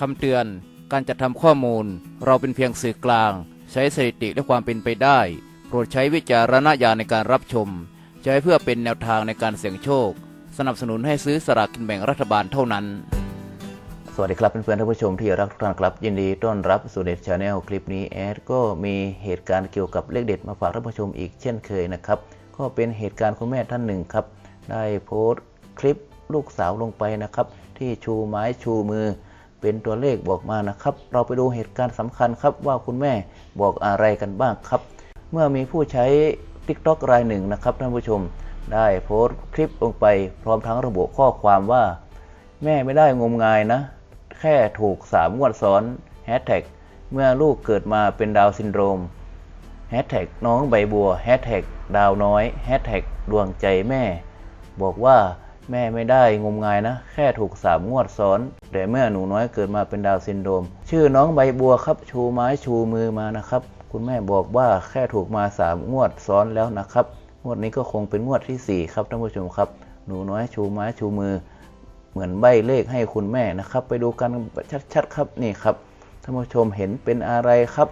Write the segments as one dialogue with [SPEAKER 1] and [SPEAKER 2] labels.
[SPEAKER 1] คำเตือน การจัดทำข้อมูล เราเป็นเพียงสื่อกลาง ใช้สถิติและความเป็นไปได้ โปรดใช้วิจารณญาณในการรับชม ใช้เพื่อเป็นแนวทางในการเสี่ยงโชค สนับสนุนให้ซื้อสลากกินแบ่งรัฐบาลเท่านั้น สวัสดีครับเพื่อนๆท่านผู้ชมที่รักทุกท่านครับ ยินดีต้อนรับสู่เด็ดชาแนลคลิปนี้แอดก็มีเหตุการณ์เกี่ยวกับเลขเด็ดมาฝากท่านผู้ชมอีกเช่นเคยนะครับก็เป็นเหตุการณ์คุณแม่ท่านหนึ่งครับ ได้โพสต์คลิปลูกสาวลงไปนะครับ ที่ชูไม้ชูมือ เป็นตัวเลขบอกมานะครับ เราไปดูเหตุการณ์สำคัญครับว่าคุณแม่บอกอะไรกันบ้างครับ เมื่อมีผู้ใช้ TikTok รายหนึ่งนะครับท่านผู้ชม ได้โพสต์คลิปลงไป พร้อมทั้งระบุข้อความว่า แม่ไม่ได้งมงายนะ แค่ถูกสามงวดซ้อนแฮชแท็กเมื่อลูกเกิดมาเป็นดาวซินโดรมแฮชแท็กน้องใบบัวแฮชแท็กดาวน้อยแฮชแท็กดวงใจแม่ บอกว่า แม่ไม่ได้งมงายนะ แค่ถูกสามงวดซ้อน แต่เมื่อหนูน้อยเกิดมาเป็นดาวซินโดรมชื่อน้องใบบัวครับ ชูไม้ชูมือมานะครับ คุณแม่บอกว่าแค่ถูกมาสามงวดซ้อนแล้วนะครับ งวดนี้ก็คงเป็นงวดที่สี่ครับท่านผู้ชมครับ หนูน้อยชูไม้ชูมือ เหมือนใบเลขให้คุณแม่นะครับ ไปดูกันชัดๆครับนี่ครับท่านผู้ชมเห็นเป็นอะไรครับ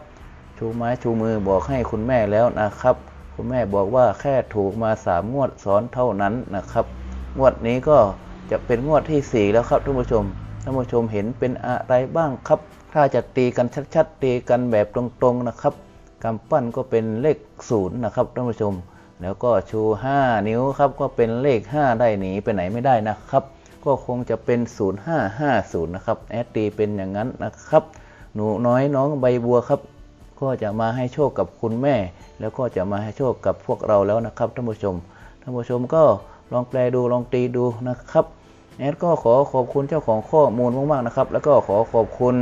[SPEAKER 1] ชูไม้ชูมือบอกให้คุณแม่แล้วนะครับ คุณแม่บอกว่าแค่ถูกมาสามงวดซ้อนเท่านั้นนะครับ งวดนี้ก็จะเป็นงวดที่สี่แล้วครับท่านผู้ชมท่านผู้ชมเห็นเป็นอะไรบ้างครับ ถ้าจะตีกันชัดๆ ตีกันแบบตรงๆนะครับกำปั้นก็เป็นเลขศูนย์นะครับท่านผู้ชม แล้วก็ชู 5 นิ้วครับก็เป็นเลข 5 ได้หนีไปไหนไม่ได้นะครับ ก็คงจะเป็น 0550 นะครับแอดตีเป็นอย่างนั้นนะครับ หนูน้อยน้องใบบัวครับก็จะมาให้โชคกับคุณแม่ แล้วก็จะมาให้โชคกับพวกเราแล้วนะครับท่านผู้ชมท่านผู้ชมก็ ลองแปลดูลองตีดูนะครับแอดก็ขอขอบคุณเจ้าของข้อมูลมากๆนะครับ แล้วก็ขอขอบคุณ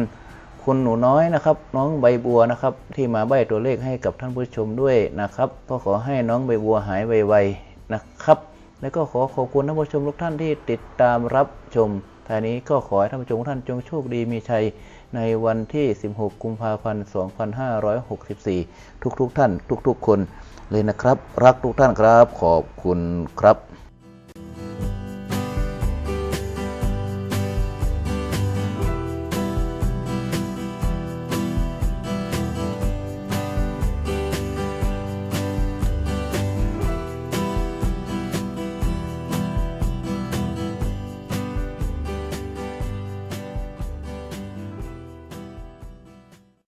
[SPEAKER 1] คุณหนูน้อยนะครับ น้องใบบัวนะครับ ที่มาใบตัวเลขให้กับท่านผู้ชมด้วยนะครับก็ขอให้น้องใบบัวหายไวๆนะครับ แล้วก็ขอขอบคุณท่านผู้ชมทุกท่านที่ติดตามรับชมท่านี้ก็ขอให้ท่านผู้ชมทุกท่านจงโชคดีมีชัยในวันที่ 16 กุมภาพันธ์ 2564 ทุกๆทท่าน ทุกๆคนเลยนะครับ รักทุกท่านครับ ขอบคุณครับ